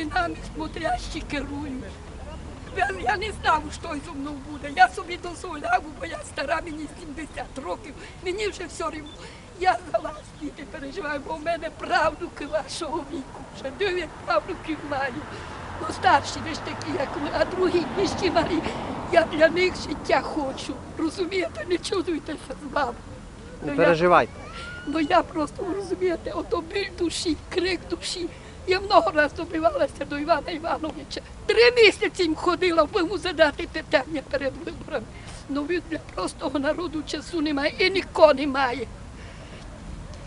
коли нами смотрящі керують. Я, я не знав, що зі мною буде. Я собі дозволяв, бо я стара, мені 70 років, мені вже все рівно. Я за вас діти переживаю, бо в мене правнуки вашого віку. Вже дев'ять правнуків маю. Ну, старші ви ж такі, як ви, а другі нижчі малі. Я для них життя хочу. Розумієте, не чудуйтеся з вами. Не Ну, переживайте. Ну я просто розумієте, ото біль душі, крик душі. Я много разів добивалася до Івана Івановича. Три місяці їм ходила, йому задати питання перед виборами. Ну він для простого народу часу немає і нікого немає.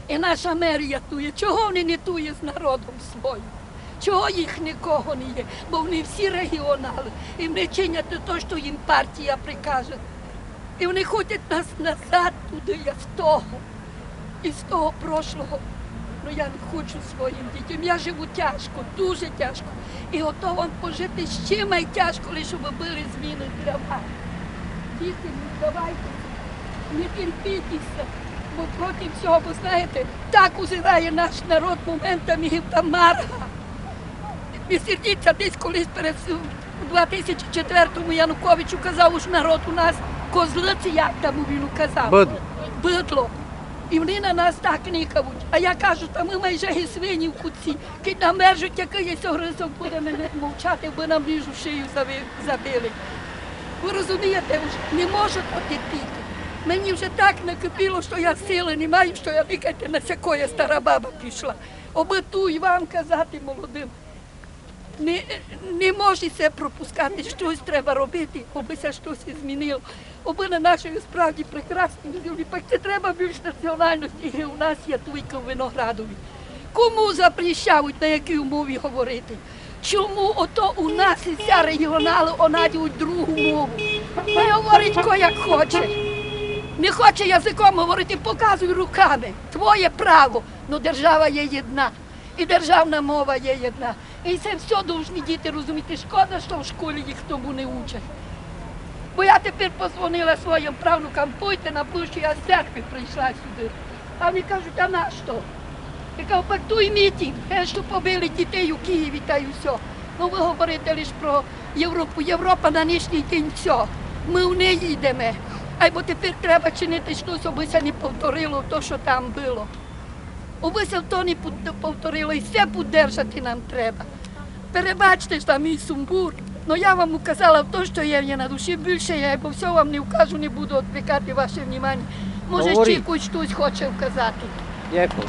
І наша мерія тує. Чого вони не тує з народом своїм? Чого їх нікого не є? Бо вони всі регіонали. І вони чинять те, що їм партія прикаже. І вони ходять нас назад туди, як в того із того прошлого. Ну я не хочу своїм дітям. Я живу тяжко, дуже тяжко. І ото вам пожити ще май тяжко, лише щоб були зміни для вас. Діти, не давайте, не терпітеся, бо проти всього, бо знаєте, так узирає наш народ моментами Тамара. Не сердіться десь колись перед у 2004-му Януковичу казав, що народ у нас козлиці, як там він казав Бидло. І вони на нас так никавуть. А я кажу, та ми майже і свині в куці. Кить нам вержуть, якийсь огризок буде мене мовчати, бо нам ріжу шию забили. Ви розумієте, не можу потерпіти. Мені вже так накипіло, що я сили не маю, що я викайте на якої стара баба пішла. Обетую вам казати молодим. Не, не може це пропускати, щось треба робити, аби це щось змінило. Аби на нашій справді прекрасній землі, так це треба більш національності, і у нас є в Виноградові. Кому запрещають, на якій умові говорити? Чому ото у нас і вся регіонали онають другу мову? Хай говорить хто як хоче. Не хоче язиком говорити, показуй руками. Твоє право. Ну держава є єдна. І державна мова є єдна. І це все повинні діти розуміти. Шкода, що в школі їх тому не учать. Бо я тепер позвонила своїм правнукам, пойте на площу, я з церкви прийшла сюди. А вони кажуть, а на що? Я кажу, так той мітинг, е, що побили дітей у Києві та й все. Ну ви говорите лише про Європу. Європа на нинішній день все. Ми в неї йдемо. А бо тепер треба чинити щось, аби це не повторило те, що там було. Це то не пов- повторило, і все піддержати нам треба. Перебачте ж там мій сумбур. Ну я вам указала те, що є мені на душі, більше я бо все вам не вкажу, не буду відвикати ваше внимання. Може, ще Говоріть. хоч хоче вказати. Дякую.